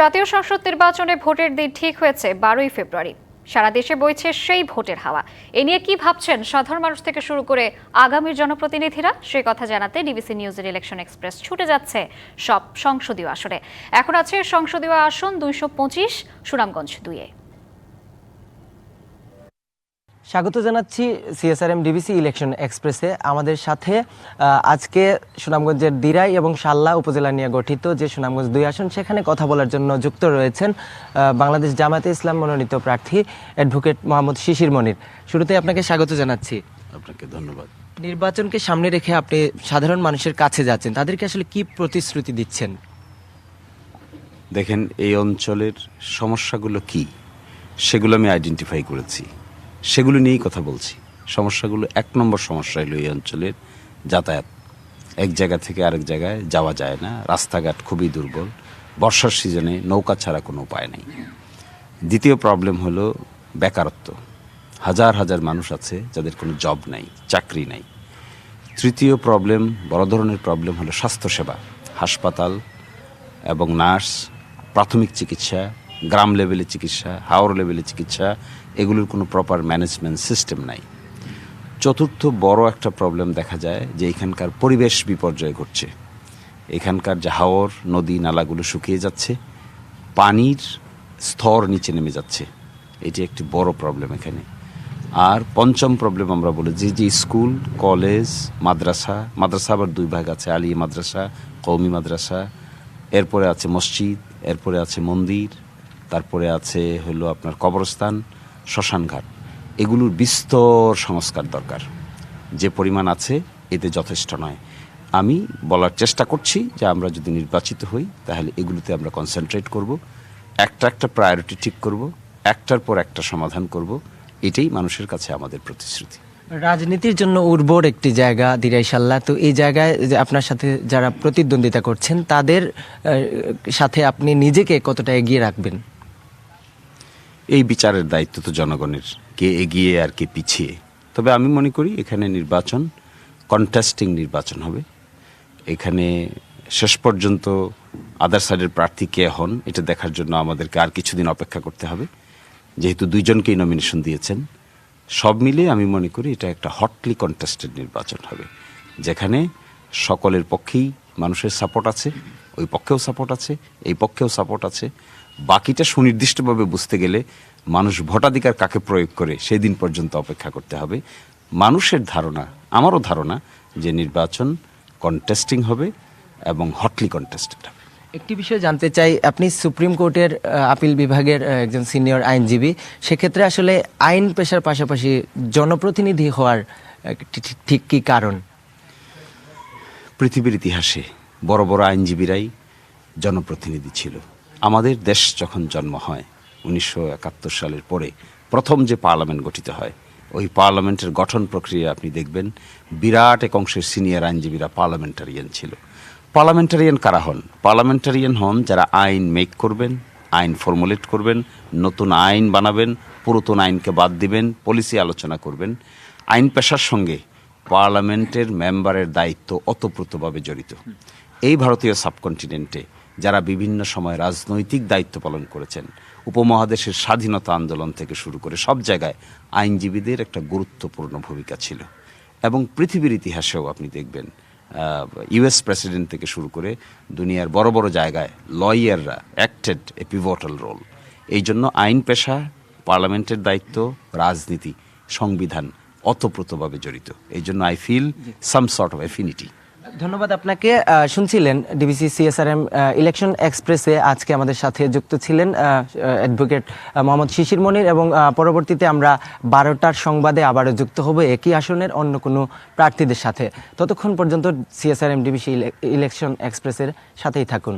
জাতীয় সংসদ নির্বাচনে ভোটের দিন ঠিক হয়েছে বারোই ফেব্রুয়ারি। সারা দেশে বইছে সেই ভোটের হাওয়া। এ নিয়ে কি ভাবছেন সাধারণ মানুষ থেকে শুরু করে আগামীর জনপ্রতিনিধিরা? সে কথা জানাতে ডিবিসি নিউজের ইলেকশন এক্সপ্রেস ছুটে যাচ্ছে সব সংসদীয় আসনে এখন আছে সংসদীয় আসন দুইশো পঁচিশ, সুনামগঞ্জ দুইয়ে। স্বাগত জানাচ্ছি সিএসআরএম ডিবিসি ইলেকশন এক্সপ্রেসে আমাদের সাথে আজকে সুনামগঞ্জের দিরাই এবং সাল্লা উপজেলা নিয়ে গঠিত যে সুনামগঞ্জ দুই আসন সেখানে কথা বলার জন্য যুক্ত রয়েছেন বাংলাদেশ জামাতে ইসলাম মনোনীত প্রার্থী অ্যাডভোকেট মোহাম্মদ শিশির মনির। শুরুতে আপনাকে স্বাগত জানাচ্ছি। আপনাকে ধন্যবাদ। নির্বাচনকে সামনে রেখে আপনি সাধারণ মানুষের কাছে যাচ্ছেন তাদেরকে আসলে কি প্রতিশ্রুতি দিচ্ছেন? দেখেন এই অঞ্চলের সমস্যাগুলো কি সেগুলো আমি আইডেন্টিফাই করেছি। সেগুলো নিয়েই কথা বলছি। সমস্যাগুলো এক নম্বর সমস্যা হলো এই অঞ্চলের যাতায়াত। এক জায়গা থেকে আরেক জায়গায় যাওয়া যায় না, রাস্তাঘাট খুবই দুর্বল, বর্ষার সিজনে নৌকা ছাড়া কোনো উপায় নেই। দ্বিতীয় প্রবলেম হলো বেকারত্ব। হাজার হাজার মানুষ আছে যাদের কোনো জব নাই, চাকরি নাই। তৃতীয় প্রবলেম বড় ধরনের প্রবলেম হলো স্বাস্থ্যসেবা, হাসপাতাল এবং নার্স, প্রাথমিক চিকিৎসা গ্রাম লেভেলে চিকিৎসা, হাওর লেভেলে চিকিৎসা, এগুলোর কোনো প্রপার ম্যানেজমেন্ট সিস্টেম নাই। চতুর্থ বড় একটা প্রবলেম দেখা যায় যে এখানকার পরিবেশ বিপর্যয় ঘটছে। এখানকার যে হাওর, নদী, নালাগুলো শুকিয়ে যাচ্ছে, পানির স্তর নিচে নেমে যাচ্ছে। এটি একটি বড় প্রবলেম এখানে। আর পঞ্চম প্রবলেম আমরা বলি যে যে স্কুল, কলেজ, মাদ্রাসা মাদ্রাসা আবার দুই ভাগ আছে আলী মাদ্রাসা কৌমি মাদ্রাসা, এরপরে আছে মসজিদ, এরপরে আছে মন্দির তারপরে আছে হলো আপনার কবরস্থান, শ্মশানঘাট। এগুলোর বিস্তর সংস্কার দরকার। যে পরিমাণ আছে, এতে যথেষ্ট নয়। আমি বলার চেষ্টা করছি যে আমরা যদি নির্বাচিত হই, তাহলে এগুলোতে আমরা কনসেন্ট্রেট করব। একটা একটা প্রায়োরিটি ঠিক করব, একটার পর একটা সমাধান করব। এটাই মানুষের কাছে আমাদের প্রতিশ্রুতি। রাজনীতির জন্য উর্বর একটি জায়গা দিরাইশাল্লাহ তো এই জায়গায় যে আপনার সাথে যারা প্রতিদ্বন্দ্বিতা করছেন, তাদের সাথে আপনি নিজেকে কতটা এগিয়ে রাখবেন? এই বিচারের দায়িত্ব তো জনগণের, কে এগিয়ে আর কে পিছিয়ে। তবে আমি মনে করি এখানে নির্বাচন কন্টেস্টিং নির্বাচন হবে। এখানে শেষ পর্যন্ত আদার সাইডের প্রার্থী কে হন, এটা দেখার জন্য আমাদেরকে আর কিছুদিন অপেক্ষা করতে হবে। যেহেতু দুইজনকেই নমিনেশন দিয়েছেন, সব মিলিয়ে আমি মনে করি এটা একটা হটলি কন্টেস্টেড নির্বাচন হবে। যেখানে সকলের পক্ষেই মানুষের সাপোর্ট আছে, ওই পক্ষেও সাপোর্ট আছে, এই পক্ষেও সাপোর্ট আছে। বাকিটা সুনির্দিষ্টভাবে বুঝতে গেলে মানুষ ভোটাধিকার কাকে প্রয়োগ করে সেই দিন পর্যন্ত অপেক্ষা করতে হবে। মানুষের ধারণা আমারও ধারণা যে নির্বাচন কন্টেস্টিং হবে এবং হটলি কন্টেস্টেড হবে। একটি বিষয় জানতে চাই আপনি সুপ্রিম কোর্টের আপিল বিভাগের একজন সিনিয়র আইনজীবী সেক্ষেত্রে আসলে আইন পেশার পাশাপাশি জনপ্রতিনিধি হওয়ার ঠিক কি কারণ? পৃথিবীর ইতিহাসে বড় বড় আইনজীবীরাই জনপ্রতিনিধি ছিল। আমাদের দেশ যখন জন্ম হয়, উনিশশো একাত্তর সালের পরে প্রথম যে পার্লামেন্ট গঠিত হয়, ওই পার্লামেন্টের গঠন প্রক্রিয়া আপনি দেখবেন, বিরাট এক অংশের সিনিয়র আইনজীবীরা পার্লামেন্টারিয়ান ছিল। পার্লামেন্টারিয়ান কারা হন? পার্লামেন্টারিয়ান হন যারা আইন মেক করবেন, আইন ফর্মুলেট করবেন, নতুন আইন বানাবেন, পুরাতন আইনকে বাদ দিবেন, পলিসি আলোচনা করবেন। আইন পেশার সঙ্গে পার্লামেন্টের মেম্বারের দায়িত্ব অতপ্রতভাবে জড়িত। এই ভারতীয় সাবকন্টিনেন্টে যারা বিভিন্ন সময় রাজনৈতিক দায়িত্ব পালন করেছেন। উপমহাদেশের স্বাধীনতা আন্দোলন থেকে শুরু করে সব জায়গায় আইনজীবীদের একটা গুরুত্বপূর্ণ ভূমিকা ছিল। এবং পৃথিবীর ইতিহাসেও আপনি দেখবেন ইউএস প্রেসিডেন্ট থেকে শুরু করে দুনিয়ার বড় বড় জায়গায় লয়াররা অ্যাক্টেড এ পিভটাল রোল এই জন্য আইন পেশা পার্লামেন্টের দায়িত্ব রাজনীতি সংবিধান অতপ্রতভাবে জড়িত। এই জন্য I feel some sort of affinity ধন্যবাদ আপনাকে। শুনছিলেন ডিবিসি সিএসআরএম ইলেকশন এক্সপ্রেসে আজকে আমাদের সাথে যুক্ত ছিলেন অ্যাডভোকেট মোহাম্মদ শিশির মনির এবং পরবর্তীতে আমরা বারোটার সংবাদে আবারও যুক্ত হব একই আসনের অন্য কোনো প্রার্থীদের সাথে। ততক্ষণ পর্যন্ত সিএসআরএম ডিবিসি ইলেকশন এক্সপ্রেসের সাথেই থাকুন।